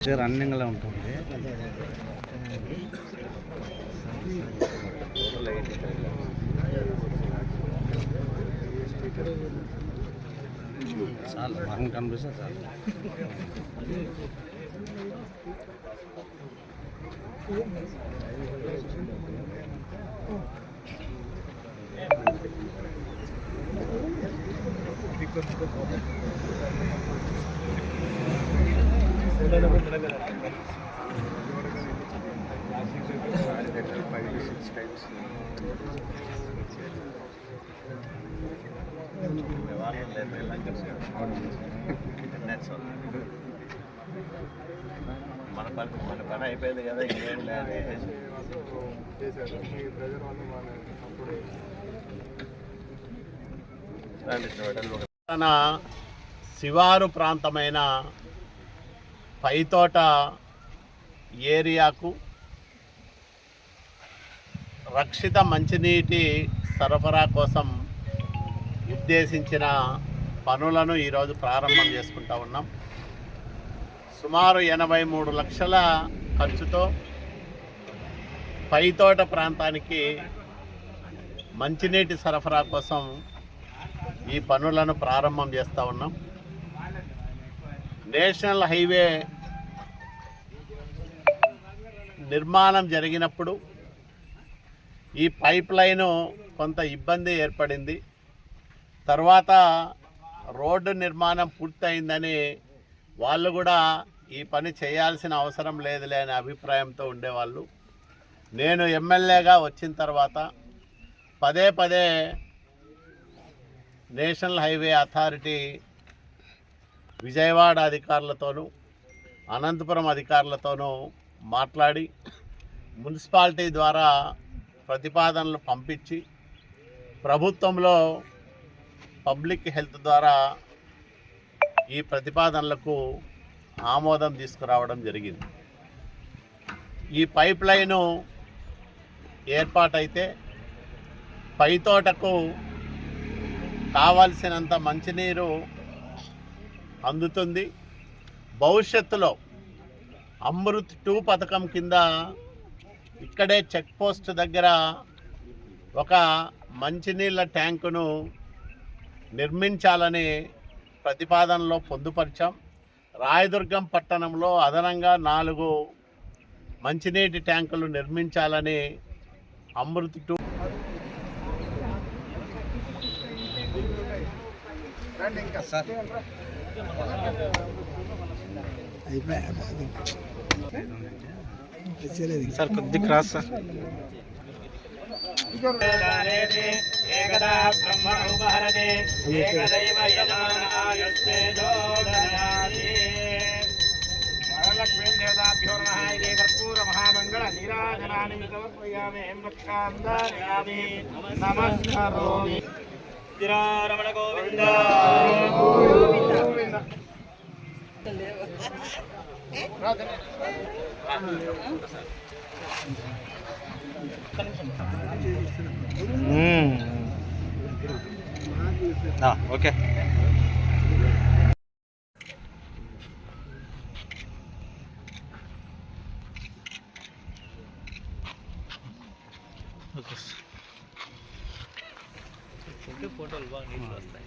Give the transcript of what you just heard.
రన్నింగ్లో ఉంటుంది చాలు మనం కనిపిస్తే చాలు Thank you. మన పని మన పని అయిపోయింది కదా ఇంకేం లేదు తన శివారు ప్రాంతమైన పైతోట ఏరియాకు రక్షిత మంచినీటి సరఫరా కోసం ఉద్దేశించిన పనులను ఈరోజు ప్రారంభం చేసుకుంటా ఉన్నాం. సుమారు ఎనభై మూడు లక్షల ఖర్చుతో పైతోట ప్రాంతానికి మంచినీటి సరఫరా కోసం ఈ పనులను ప్రారంభం చేస్తూ ఉన్నాం. నేషనల్ హైవే నిర్మాణం జరిగినప్పుడు ఈ పైప్ లైను కొంత ఇబ్బంది ఏర్పడింది. తర్వాత రోడ్డు నిర్మాణం పూర్తయిందని వాళ్ళు కూడా ఈ పని చేయాల్సిన అవసరం లేదులే అనే అభిప్రాయంతో ఉండేవాళ్ళు. నేను ఎమ్మెల్యేగా వచ్చిన తర్వాత పదే పదే నేషనల్ హైవే అథారిటీ విజయవాడ అధికారులతోనూ అనంతపురం అధికారులతోనూ మాట్లాడి మున్సిపాలిటీ ద్వారా ప్రతిపాదనలు పంపించి ప్రభుత్వంలో పబ్లిక్ హెల్త్ ద్వారా ఈ ప్రతిపాదనలకు ఆమోదం తీసుకురావడం జరిగింది. ఈ పైప్ లైను ఏర్పాటైతే పైతోటకు కావాల్సినంత మంచినీరు అందుతుంది. భవిష్యత్తులో అమృత్ టూ పథకం కింద ఇక్కడే చెక్ పోస్ట్ దగ్గర ఒక మంచినీళ్ళ ట్యాంకును నిర్మించాలని ప్రతిపాదనలో పొందుపరిచాం. రాయదుర్గం పట్టణంలో అదనంగా నాలుగు మంచినీటి ట్యాంకులు నిర్మించాలని అమృత్ టూ సార్. కొద్ది క్రాస్ సార్ ఏకదా బ్రహ్మ ఉపహరతే ఏకదైవ యజమానాయస్తే జోదయాతి వరలక్ష్మీం దేవతాభ్యో నమః ఇదే కర్పూర మహామంగళ నీరాజనాని సమర్పయామి హేమక్షాందాయామి నమస్కరోమి తిరారమణ గోవింద ఓకే. ఫోటోలు బాగా నీళ్ళు వస్తాయి.